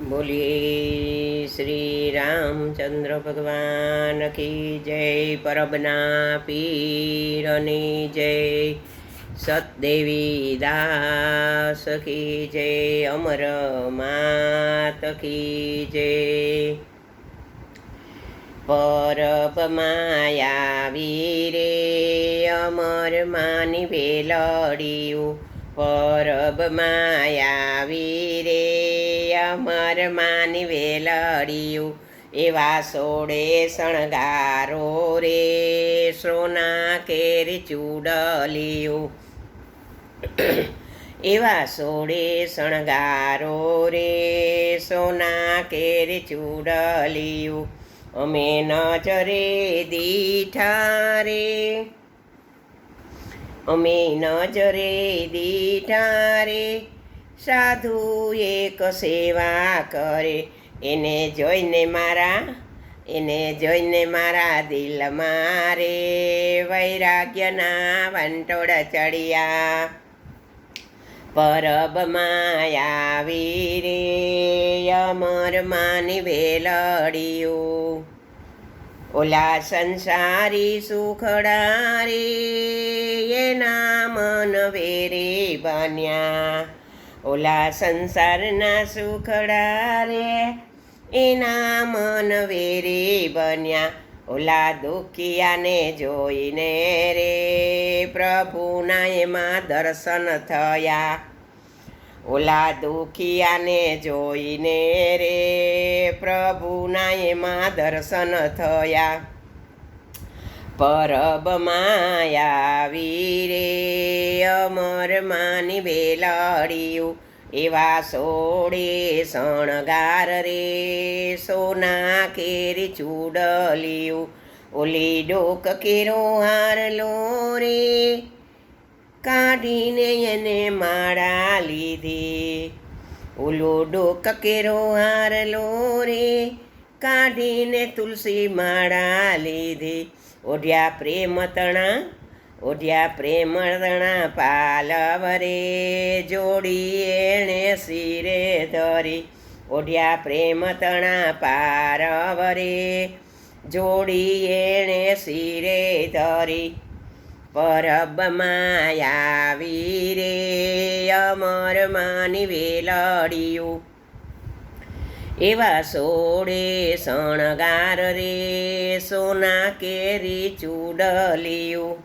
બોલીએ શ્રી રામચંદ્ર ભગવાન કી જય પરબના પીરની જય સતદેવી દાસ કી જય અમર માત કી જય પરબ માયા વીરે અમર માની વેલડિયું પરબ માયાવી રે અમર માની વેલડિયું, એવા સોડે શણગારો રે, સોના કેરી ચૂડલિયું. એવા સોડે શણગારો રે, સોના કેરી ચૂડલિયું. અમે નજરે દીઠા રે અમે નજરે દીઠા રે સાધુ એક સેવા કરે. એને જોઈને મારા, એને જોઈને મારા દિલ મારે. વૈરાગ્યના વંટોળ ચડ્યા, પરબ આવી રે. અમર માની વેલડિયું. ઓલા સંસારી સુખડારી એના મન વેરે બન્યા. ઓલા સંસારના સુખડારે એના મન વેરે બન્યા. ઓલા દુખિયાને જોઈને રે પ્રભુના એમાં દર્શન થયા. ઓલા દુખિયાને જોઈને રે પ્રભુના એમાં દર્શન થયા. પરબ માયાવી રે અમર માની વેલડિયું એવા સોડે શણગાર રે સોના કેરી ચૂડલિયું. ઓલી ડોક કેરો હારલો રે કાઢીને એને માળા લીધી. ઓલો ડોક કેરો હારલો રે, કાઢીને તુલસી માળા લીધી. ઓઢ્યા પ્રેમ તણા, ઓઢ્યા પ્રેમ તણા પાલવરે જોડી એણે શિરે ધરી. ઓઢ્યા પ્રેમ તણા પારવરે જોડી એણે શિરે ધરી. પરબમાં આવી રે અમર માની વેલડિયું. એવા સોડે શણગાર રે સોના કેરી ચૂડલિયું.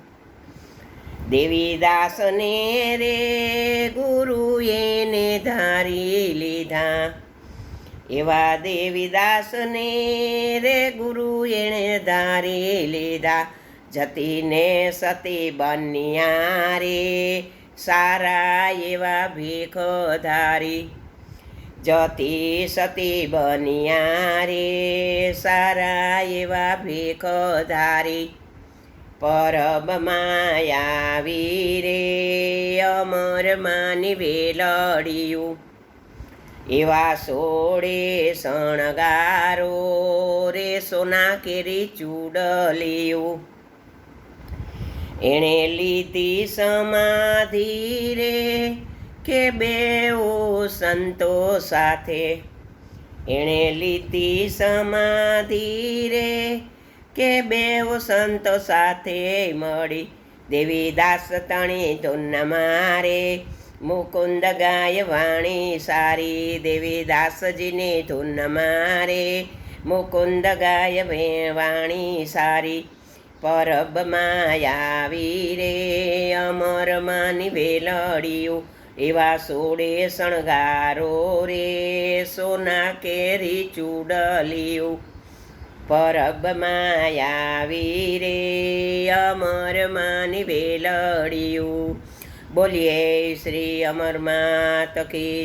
દેવીદાસને રે ગુરુ એને ધારી લીધા. એવા દેવીદાસને રે ગુરુ એણે ધારી લીધા. જતીને સતી બન્યા રે સારા એવા ભીખ ધારી. જતી સતી બન્યા રે સારા એવા ભીખ ધારી. પરબ માયાવી રે, અમર માની વેલડિયું. એવા સોળે શણગારો રે, સોના કેરી ચૂડલિયું. એણે લીધી સમાધિ રે કે બેઓ સંતો સાથે. એણે લીધી સમાધિ રે કે બેઓ સંતો સાથે મળી. દેવીદાસ તણી ધૂન મારે, મુકુંદ ગાય વાણી સારી. દેવીદાસજીની ધૂન મારે, મુકુંદ ગાય વાણી સારી. પરબમાં આવી રે અમર માની વેલડિયું, એવા સોડે શણગારો રે, સોના કેરી ચૂડલીઓ પરબમાં આવી રે અમર માની વેલડિયું. બોલીએ, શ્રી અમર માત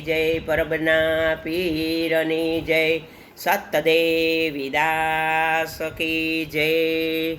જય, પરબના પીરની જય, સતદેવી દાસ કી જય.